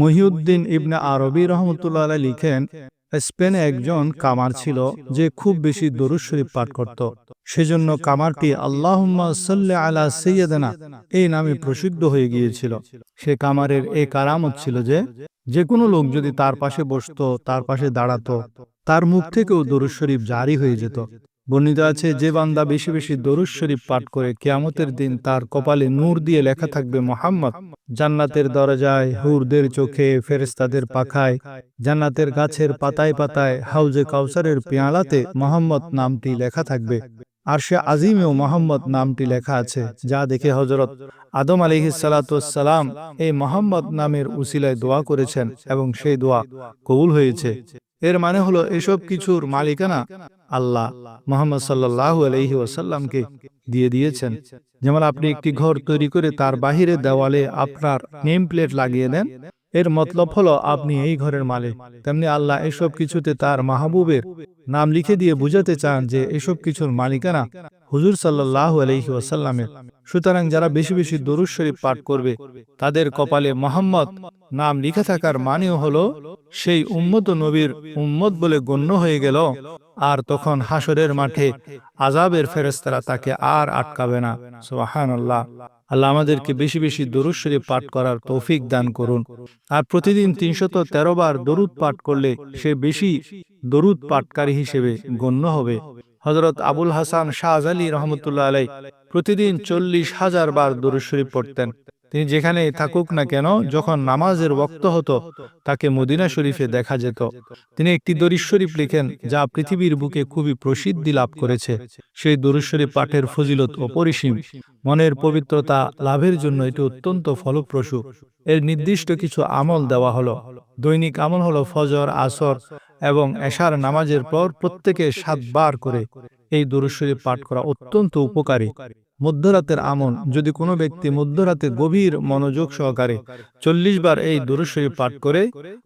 মহিউদ্দিন ইবনে আরবি রহমতুল্লাহ লিখেন, স্পেনে একজন কামার ছিল যে খুব বেশি দরুদ শরীফ পাঠ করত। সেজন্য কামারটি সাল্লি আলা সৈয়দনা এই নামে প্রসিদ্ধ হয়ে গিয়েছিল। সে কামারের এই কারামত ছিল যে যে কোনো লোক যদি তার পাশে বসতো, তার পাশে দাঁড়াতো, তার মুখ থেকেও দরুদ শরীফ জারি হয়ে যেত। বর্ণিত আছে, যে বান্দা বেশি বেশি দরুদ শরীফ পাঠ করে কেয়ামতের দিন তার কপালে নূর দিয়ে লেখা থাকবে মোহাম্মদ। জান্নাতের দরজায় হুরদের চোখে ফেরেস্তাদের পাখায়, জান্নাতের গাছের পাতায় পাতায় হাউজে কাউসারের পেয়ালাতে মোহাম্মদ নামটি লেখা থাকবে। আর সে আজিমেও মোহাম্মদ নামটি লেখা আছে, যা দেখে হজরত আদম আলিহি সালাতাম এই মোহাম্মদ নামের উসিলায় দোয়া করেছেন এবং সেই দোয়া কবুল হয়েছে। এর মানে হলো এসব কিছুর মালিকানা আল্লাহ মোহাম্মদ সাল্লাহ আলহি ওসাল্লামকে দিয়ে দিয়েছেন। যেমন আপনি একটি ঘর তৈরি করে তার বাহিরে দেওয়ালে আপনার নেম প্লেট লাগিয়ে দেন এর মতলব হলো, আপনি এই ঘরের মালিক। তেমনি আল্লাহ এসব কিছুতে তার মাহবুবের নাম লিখে দিয়ে বুঝাতে চান যে এসব কিছুর মালিকানা হুজুর সাল্লাহ আলহি ওয়াসাল্লামের। সুতরাং যারা বেশি বেশি দরুদ শরীফ পাঠ করবে, তাদের কপালে মোহাম্মদ নাম লিখে থাকার মানেও হলো, সেই উম্মত নবীর উম্মত বলে গণ্য হয়ে গেল। আর তখন হাসরের মাঠে আজাবের ফেরেস্তারা তাকে আর আটকাবে না। সোহান আল্লাহ আল্লাহ আমাদেরকে বেশি বেশি দরুদ শরীফ পাঠ করার তৌফিক দান করুন। আর প্রতিদিন তিনশত তেরো বার দরুদ পাঠ করলে সে বেশি দরুদ পাঠকারী হিসেবে গণ্য হবে। হজরত আবুল হাসান শাহজালি রহমতুল্লাহ আলাই প্রতিদিন চল্লিশ হাজার বার দরুদ শরীফ পড়তেন। তিনি যেখানে থাকুক না কেন, যখন নামাজের বক্ত হতো, তাকে মদিনা শরীফে দেখা যেত। তিনি একটি দরিশ শরীফ লিখেন, যা পৃথিবীর বুকে খুবই প্রসিদ্ধি লাভ করেছে। সেই দরুদ শরীফ পাঠের ফজিলত অপরিসীম। মনের পবিত্রতা লাভের জন্য এটি অত্যন্ত ফলপ্রসূ। এর নির্দিষ্ট কিছু আমল দেওয়া হলো। দৈনিক আমল হলো ফজর, আসর এবং এশার নামাজের পর প্রত্যেকে সাতবার করে এই দরুদ শরীফ পাঠ করা অত্যন্ত উপকারী। মধ্যরাতের আমন যদি কোনো ব্যক্তি মধ্যরাতে গভীর মনোযোগ সহকারে চল্লিশ বার এই দুরুশরী পাঠ করে,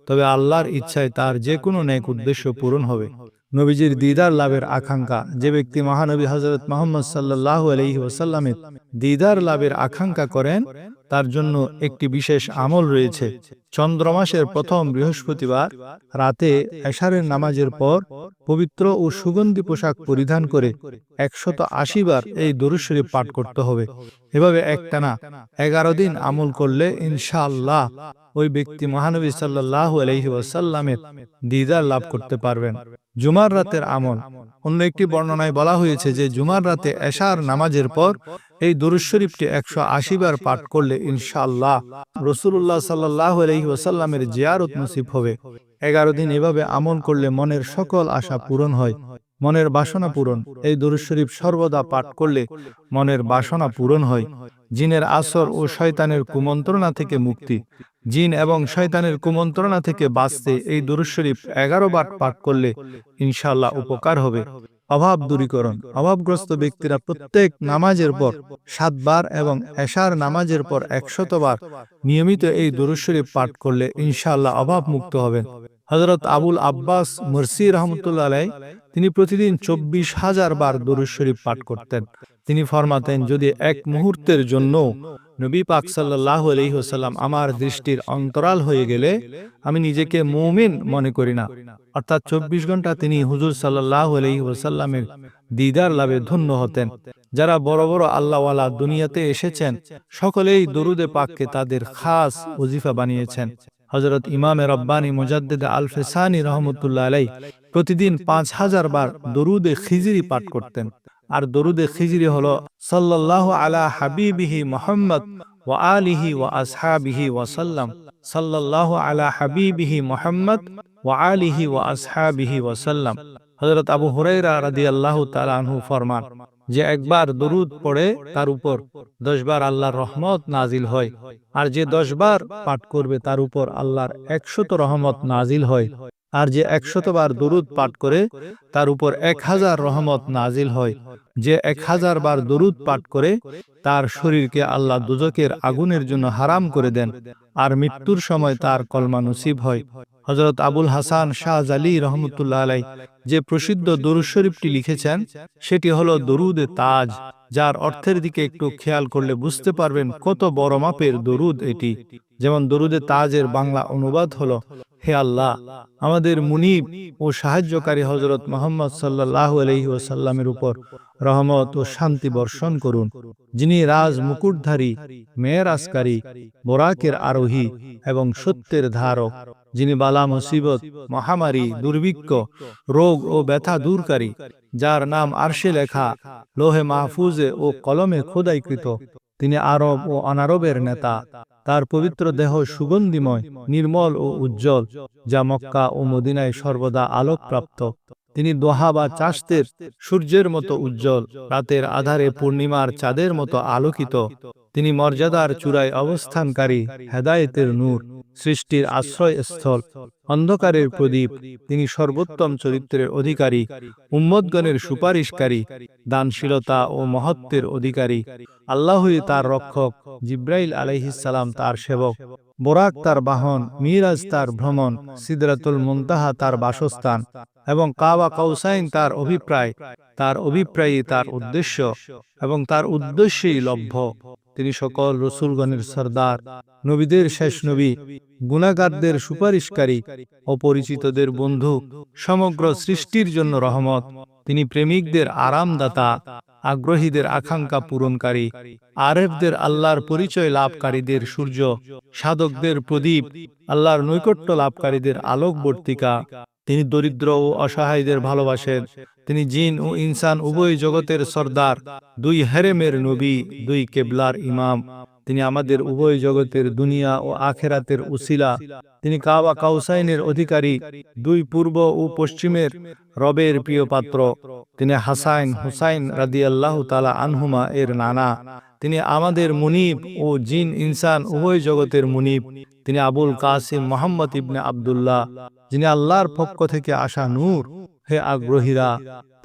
তবে আল্লাহর ইচ্ছায় তার যে কোনো ন্যাক উদ্দেশ্য পূরণ হবে। নবীজির দিদার লাভের আকাঙ্ক্ষা, যে ব্যক্তি মহানবী হজরত মোহাম্মদ সাল্লাহ আলহি ওসাল্লামের দিদার লাভের আকাঙ্ক্ষা করেন তার জন্য একটি বিশেষ আমল রয়েছে। চন্দ্রমাসের প্রথম বৃহস্পতিবার রাতে এশারের নামাজের পর পবিত্র ও সুগন্ধি পোশাক পরিধান করে একশত আশি বার এই দরুশরীফ পাঠ করতে হবে। এভাবে একটানা এগারো দিন আমল করলে ইনশাআল্লাহ ওই ব্যক্তি মহানবী সাল্লাহ আলহি ওয়াসাল্লামের দিদার লাভ করতে পারবেন। জুমার রাতের আমল। অন্য একটি বর্ণনায় বলা হয়েছে যে জুমার রাতে এশার নামাজের পর এই দরুদ শরীফটি একশো বার পাঠ করলে ইনশাআল্লাহ রসুল্লাহ সাল্লাহ আলহি ওসাল্লামের জিয়ারত নসিব হবে। এগারো দিন এভাবে আমল করলে মনের সকল আশা পূরণ হয়, মনের বাসনা পূরণ। এই দরুদ শরীফ সর্বদা পাঠ করলে মনের বাসনা পূরণ হয়। জিনের আসর ও শয়তানের কুমন্ত্রণা থেকে মুক্তি। জিন এবং শয়তানের কুমন্ত্রণা থেকে বাঁচতে এই দরুদ শরীফ এগারো বার পাঠ করলে ইনশাল্লাহ উপকার হবে। অভাব দূরীকরণ, অভাবগ্রস্ত ব্যক্তিরা প্রত্যেক নামাজের পর সাতবার এবং এশার নামাজের পর একশতবার নিয়মিত এই দরুদ শরীফ পাঠ করলে ইনশাল্লাহ অভাব মুক্ত হবেন। হজরত আবুল আব্বাস মরসি রহমতুল্লাহ তিনি প্রতিদিন চব্বিশ হাজার বার দরুদ শরীফ পাঠ করতেন। তিনি ফরমাতেন যদি এক মুহূর্তের জন্য নবী পাক সাল্লাহ আলহিহসাল্লাম আমার দৃষ্টির অন্তরাল হয়ে গেলে আমি নিজেকে মৌমিন মনে করি না। অর্থাৎ চব্বিশ ঘণ্টা তিনি হুজুর সাল্লাহ আলহিহসাল্লামের দিদার লাভে ধন্য হতেন। যারা বড় বড় আল্লাহওয়ালা দুনিয়াতে এসেছেন সকলেই দরুদে পাককে তাদের খাস ওজিফা বানিয়েছেন। হজরত ইমামে রব্বানি মুজাদ্দেদ আল ফেসানি রহমতুল্লাহ আলাই প্রতিদিন পাঁচ হাজার বার দরুদে খিজিরি পাঠ করতেন আর দরুদে খিজিরি হলো সাল্লাহ আলা হাবিবিহি মোহাম্মদ ওয়া আলিহি ওয়া আসহাবিহি ওয়াসাল্লাম সাল্লাহ আলা হাবিবিহি মোহাম্মদ ওয়া আলিহি ওয়া আসহাবিহি ওয়াসাল্লাম হজরত আবু হুরাইরা রাদি আল্লাহ তালানহু ফরমান, যে একবার দরুদ পড়ে তার উপর দশবার আল্লাহর রহমত নাজিল হয় আর যে দশবার পাঠ করবে তার উপর আল্লাহর একশত রহমত নাজিল হয়। আর যে একশতবার দরুদ পাঠ করে তার উপর এক হাজার রহমত নাজিল হয়। যে এক হাজার বার দরুদ পাঠ করে তার শরীরকে আল্লাহ দুজকের আগুনের জন্য হারাম করে দেন আর মৃত্যুর সময় তার কলমা নসিব হয়। হজরত আবুল হাসান শাহ আলী রহমতুল্লাহ আলাই যে প্রসিদ্ধ দরুদ শরীফটি লিখেছেন সেটি হলো দরুদে তাজ যার অর্থের দিকে একটু খেয়াল করলে বুঝতে পারবেন কত বড় মাপের দরুদ এটি। যেমন দরুদে তাজের বাংলা অনুবাদ হলো হে আল্লাহ, আমাদের মুনিব ও সাহায্যকারী হজরত মোহাম্মদ সাল্লাহ আলহি উপর রহমত ও শান্তি বর্ষণ করুন, যিনি রাজ মুকুটধারী মেয়ের আসকারী বোরাকের আরোহী এবং সত্যের ধারক, যিনি বালা মুসিবত, মহামারী, দুর্ভিক্ষ, রোগ ও ব্যথা দূরকারী যার নাম আরশে লেখা, লোহে মাহফুজে ও কলমে খোদাইকৃত, তিনি আরব ও অনারবের নেতা। তার পবিত্র দেহ সুগন্ধিময়, নির্মল ও উজ্জ্বল, যা মক্কা ও মদিনায় সর্বদা আলোকপ্রাপ্ত। তিনি দোহা বা চাষদের সূর্যের মতো উজ্জ্বল, রাতের আধারে পূর্ণিমার চাঁদের মতো আলোকিত। তিনি মর্যাদার চূড়ায় অবস্থানকারী, হেদায়েতের নূর, সৃষ্টির আশ্রয়স্থল, অন্ধকারের প্রদীপ, তিনি সর্বোত্তম চরিত্রের অধিকারী, উম্মদগণের সুপারিশকারী, দানশীলতা ও মহত্বের অধিকারী। আল্লাহই তার রক্ষক, জিব্রাইল আলাইহিসালাম তার সেবক। বোরাক তার বাহন, মিরাজ তার ভ্রমণ, সিদরাতুল মুন্তাহা তার বাসস্থান। এবং কাবা কাউসাইন তার অভিপ্রায়, তার অভিপ্রায়ী তার উদ্দেশ্য এবং তার উদ্দেশ্যেই লভ্য। তিনি সকল রসুলগণের সর্দার, নবীদের শেষ নবী, গুণাগারদের সুপারিশকারী, অপরিচিতদের বন্ধু, সমগ্র সৃষ্টির জন্য রহমত। তিনি প্রেমিকদের আরামদাতা, আগ্রহীদের আকাঙ্ক্ষা পূরণকারী, আরেফদের আল্লাহর পরিচয় লাভকারীদের সূর্য, সাধকদের প্রদীপ, আল্লাহর নৈকট্য লাভকারীদের আলোকবর্তিকা। তিনি দরিদ্র ও অসহায়দের ভালোবাসেন। তিনি জিন ও ইনসান উভয় জগতের সর্দার, দুই হেরেমের নবী, দুই কেবলার ইমাম। তিনি আমাদের উভয় জগতের দুনিয়া ও আখেরাতের উসিলা। তিনি কাবা কাউসাইনের অধিকারী, দুই পূর্ব ও পশ্চিমের রবের প্রিয় পাত্র। তিনি হাসাইন হুসাইন রাদি আল্লাহ তালা আনহুমা এর নানা। তিনি আমাদের মুনিব ও জিন ইনসান উভয় জগতের মুনিব। তিনি আবুল কাসিম মোহাম্মদ ইবনে আবদুল্লাহ। যিনি আল্লাহর পক্ষ থেকে আসা নূর হে আগ্রহীরা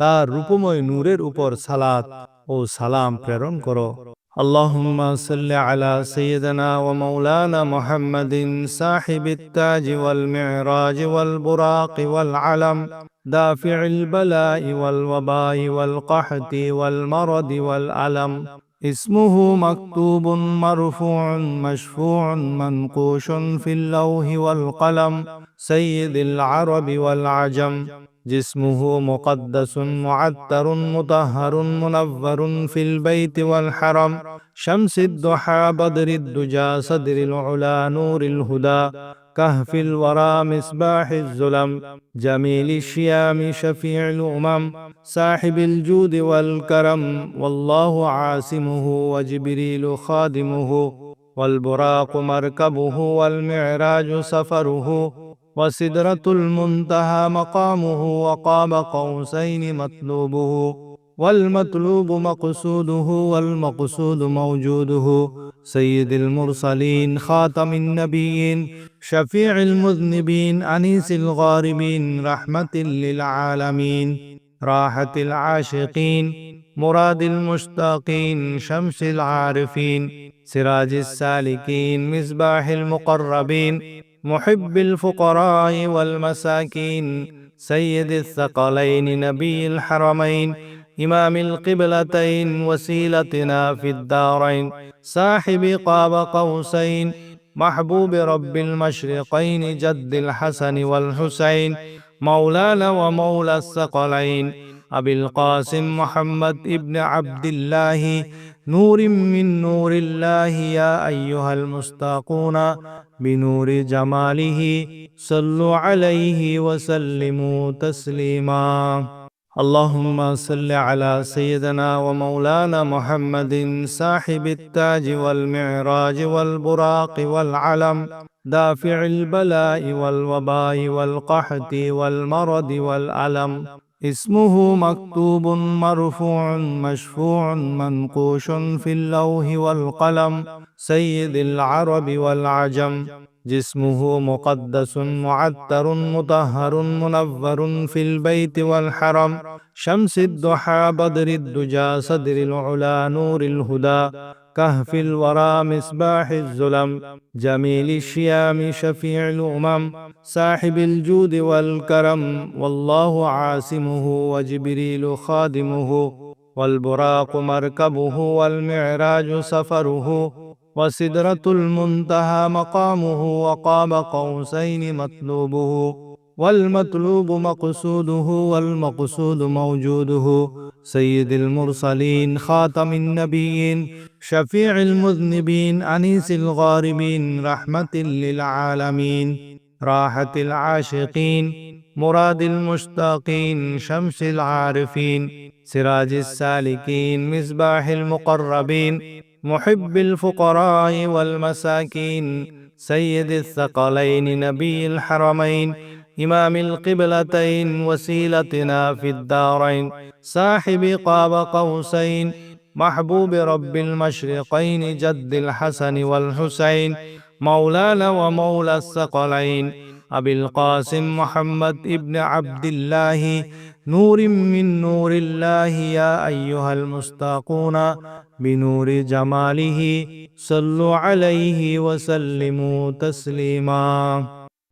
তার রূপময় নূরের উপর সালাত ও সালাম প্রেরণ করো اللهم صل على سيدنا ومولانا محمد صاحب التاج والمعراج والبراق والعلم دافع البلاء والوباء والقحط والمرض والألم اسمه مكتوب مرفوع مشفوع منقوش في اللوح والقلم سيد العرب والعجم. جسمه مقدس معتر مطهر منور في البيت والحرم. شمس الضحى بدر الدجى صدر العلا نور الهدى. كهف الورى مصباح الظلم جميل الشيام شفيع الأمم صاحب الجود والكرم والله عاصمه وجبريل خادمه والبراق مركبه والمعراج سفره وسدرة المنتهى مقامه وقاب قوسين مطلوبه. والمطلوب مقصوده والمقصود موجوده. سيد المرسلين خاتم النبيين شفيع المذنبين أنيس الغاربين رحمة للعالمين راحة العاشقين مراد المشتاقين شمس العارفين سراج السالكين مصباح المقربين محب الفقراء والمساكين سيد الثقلين نبي الحرمين إمام القبلتين وسيلتنا في الدارين صاحب قاب قوسين محبوب رب المشرقين جد الحسن والحسين مولانا ومولى الثقلين أبي القاسم محمد ابن عبد الله نور من نور الله يا أيها المستاقون بنور جماله صلوا عليه وسلموا تسليما. اللهم صل على سيدنا ومولانا محمد صاحب التاج والمعراج والبراق والعلم دافع البلاء والوباء والقحط والمرض والألم. اسمه مكتوب مرفوع مشفوع منقوش في اللوح والقلم. سيد العرب والعجم. جسمه مقدس معتر مطهر منور في البيت والحرم. شمس الضحى بدر الدجى صدر العلا نور الهدى. كهف الورى مصباح الظلم. جميل الشيام شفيع الأمم. صاحب الجود والكرم. والله عاصمه وجبريل خادمه. والبراق مركبه والمعراج سفره. وسدرة المنتهى مقامه وقاب قوسين مطلوبه والمطلوب مقصوده والمقصود موجوده. سيد المرسلين خاتم النبيين شفيع المذنبين أنيس الغاربين رحمة للعالمين راحة العاشقين مراد المشتاقين شمس العارفين سراج السالكين مصباح المقربين. محب الفقراء والمساكين. سيد الثقلين نبي الحرمين إمام القبلتين وسيلتنا في الدارين صاحب قاب قوسين محبوب رب المشرقين جد الحسن والحسين مولانا ومولى الثقلين أبي القاسم محمد ابن عبد الله نور من نور الله يا أيها المستاقون بنور جماله صلوا عليه وسلموا تسليما.